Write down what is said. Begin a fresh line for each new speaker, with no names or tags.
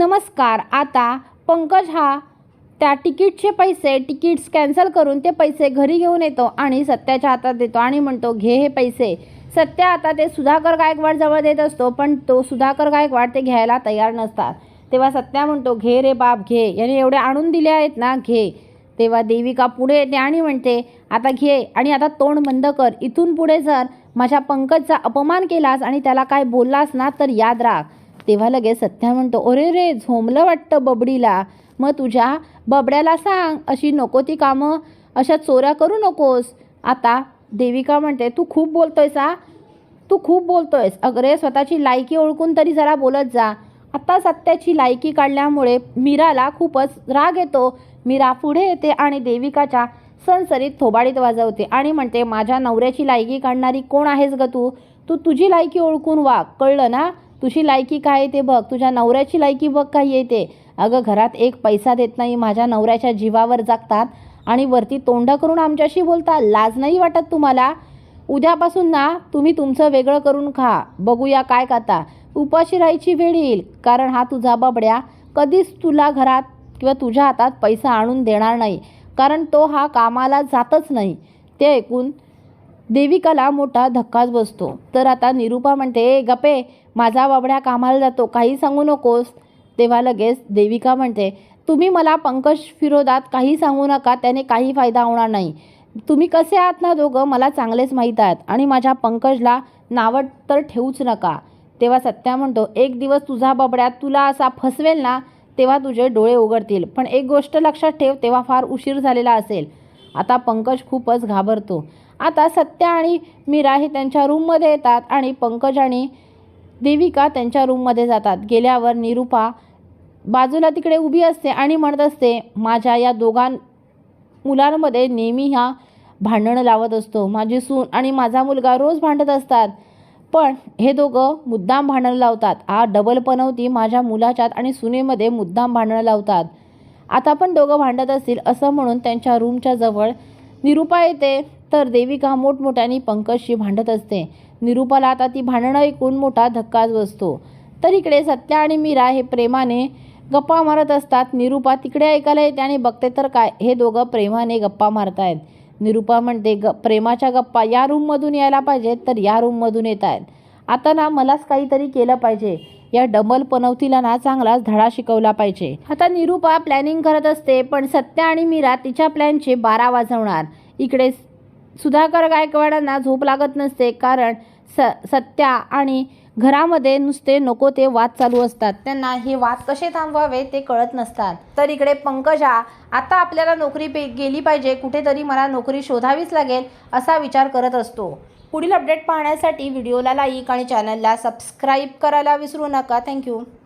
नमस्कार आता पंकज हा त्या तिकीटचे पैसे तिकीट्स कॅन्सल करून ते पैसे घरी घेऊन येतो आणि सत्याच्या हातात देतो आणि म्हणतो घे हे पैसे. सत्या आता ते सुधाकर गायकवाड जवळ देत असतो पण तो सुधाकर गायकवाड ते घ्यायला तयार नसतात. तेव्हा सत्या म्हणतो घे रे बाप घे. याने एवढे आणून दिले आहेत ना घे. तेव्हा देविका पुढे येते आणि म्हणते आता घे आणि आता तोंड बंद कर. इथून पुढे जर माझ्या पंकजचा अपमान केलास आणि त्याला काय बोललास ना तर याद राख. तेव्हा लगेच सत्या म्हणतो अरे रे झोमलं वाटतं बबडीला. मग तुझ्या बबड्याला सांग अशी नको ती कामं अशा चोऱ्या करू नकोस. आता देविका म्हणते तू खूप बोलतोयस हा. तू खूप बोलतोयस. अगरे स्वतःची लायकी ओळखून तरी जरा बोलत जा. आता सत्याची लायकी काढल्यामुळे मीराला खूपच राग येतो. मीरा पुढे येते आणि देविकाच्या सणसरीत थोबाडीत वाजवते आणि म्हणते माझ्या नवऱ्याची लायकी काढणारी कोण आहेस ग तू? तू तुझी लायकी ओळखून वा कळलं ना? तुझी लायकी काय येते ते बघ. तुझ्या नवऱ्याची लायकी बघ काय येते अगं घरात एक पैसा देत नाही माझ्या नवऱ्याच्या जीवावर जागतात आणि वरती तोंड करून आमच्याशी बोलता. लाज नाही वाटत तुम्हाला? उद्यापासून ना तुम्ही तुमचं वेगळं करून खा. बघूया काय खाता. उपाशी राहायची वेळ येईल कारण हा तुझा बाबड्या कधीच तुला घरात किंवा तुझ्या हातात पैसा आणून देणार नाही. कारण तो हा कामाला जातच नाही. ते ऐकून देविकाला मोठा धक्काच बसतो. तर आता निरूपा म्हणते ए गपे माझा बाबड्या कामाला जातो काही सांगू नकोस. तेव्हा लगेच देविका म्हणते तुम्ही मला पंकज विरोधात काही सांगू नका त्याने काही फायदा होणार नाही. तुम्ही कसे आहात ना दोघं मला चांगलेच माहीत आहेत आणि माझ्या पंकजला नावट तर ठेवूच नका. तेव्हा सत्या म्हणतो एक दिवस तुझा बाबड्या तुला असा फसवेल ना तेव्हा तुझे डोळे उघडतील. पण एक गोष्ट लक्षात ठेव तेव्हा फार उशीर झालेला असेल. आता पंकज खूपच घाबरतो. आता सत्या आणि मीरा हे त्यांच्या रूममध्ये येतात आणि पंकज आणि देविका त्यांच्या रूममध्ये जातात. गेल्यावर निरूपा बाजूला तिकडे उभी असते आणि म्हणत असते माझ्या या दोघां मुलांमध्ये नेहमी ह्या भांडणं लावत असतो. माझी सून आणि माझा मुलगा रोज भांडत असतात. पण हे दोघं मुद्दाम भांडणं लावतात. हा डबल पनवती माझ्या मुलाच्यात आणि सुनेमध्ये मुद्दाम भांडणं लावतात. आता पण दोघं भांडत असतील असं म्हणून त्यांच्या रूमच्या जवळ निरूपा येते. तर देविका मोठमोठ्याने पंकजशी भांडत असते. निरूपाला आता ती भांडणं ऐकून मोठा धक्काच बसतो. तर इकडे सत्या आणि मीरा हे प्रेमाने गप्पा मारत असतात. निरूपा तिकडे ऐकायला येते आणि बघते तर काय? हे दोघं प्रेमाने गप्पा मारतायत. निरूपा म्हणते ग प्रेमाच्या गप्पा या रूममधून यायला पाहिजेत तर या रूममधून येत आहेत आता ना मलाच काहीतरी केलं पाहिजे. या डबल पनवतीला ना चांगलाच धडा शिकवला पाहिजे. आता निरूपा प्लॅनिंग करत असते पण सत्या आणि मीरा तिच्या प्लॅनचे बारा वाजवणार. इकडे सुधाकर गायकवाडांना झोप लागत नसते कारण स सत्या आणि घरामध्ये नुसते नको ते वाद चालू असतात. त्यांना हे वाद कसे थांबवावे ते कळत नसतात. तर इकडे पंकजा आता आपल्याला नोकरी पे गेली पाहिजे कुठेतरी मला नोकरी शोधावीच लागेल असा विचार करत असतो. पुढील अपडेट पाहण्यासाठी व्हिडिओला लाईक आणि चॅनलला सबस्क्राईब करायला विसरू नका. थँक्यू